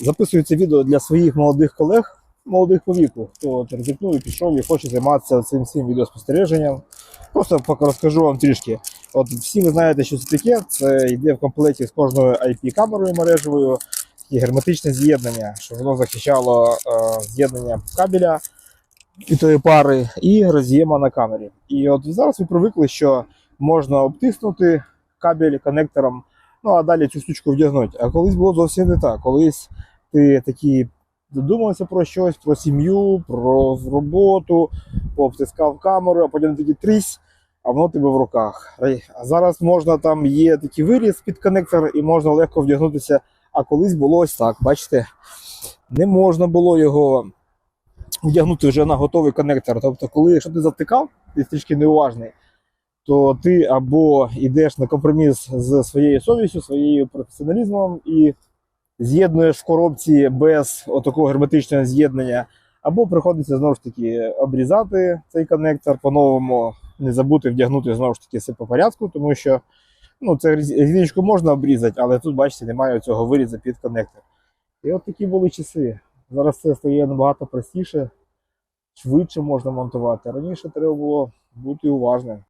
Записую це відео для своїх молодих колег, молодих по віку, хто і пішов і хоче займатися цим всім відеоспостереженням. Просто поки розкажу вам трішки. От всі ви знаєте, що це таке. Це йде в комплекті з кожною IP-камерою мережевою і герметичне з'єднання, щоб воно захищало е, з'єднання кабеля і тої пари, і роз'єма на камері. І от зараз ви привикли, що можна обтиснути кабель коннектором, ну а далі цю штучку вдягнути. А колись було зовсім не так. Колись ти такий додумався про щось, про сім'ю, про роботу, обтискав камеру, а потім такий трісь, а воно тебе в руках. А зараз можна там є такий виріз під коннектор, і можна легко вдягнутися. А колись було ось так, бачите, не можна було його вдягнути вже на готовий коннектор. Тобто, коли якщо ти завтикав, ти трішки неуважний, то ти або йдеш на компроміс з своєю совістю, своєю професіоналізмом і з'єднуєш в коробці без отакого герметичного з'єднання, або приходиться знову ж таки обрізати цей коннектор по-новому, не забути вдягнути знову ж таки все по порядку, тому що ну, це різ- різиночку можна обрізати, але тут, бачите, немає цього вирізу під коннектор. І от такі були часи. Зараз це стає набагато простіше, швидше можна монтувати. Раніше треба було бути уважним.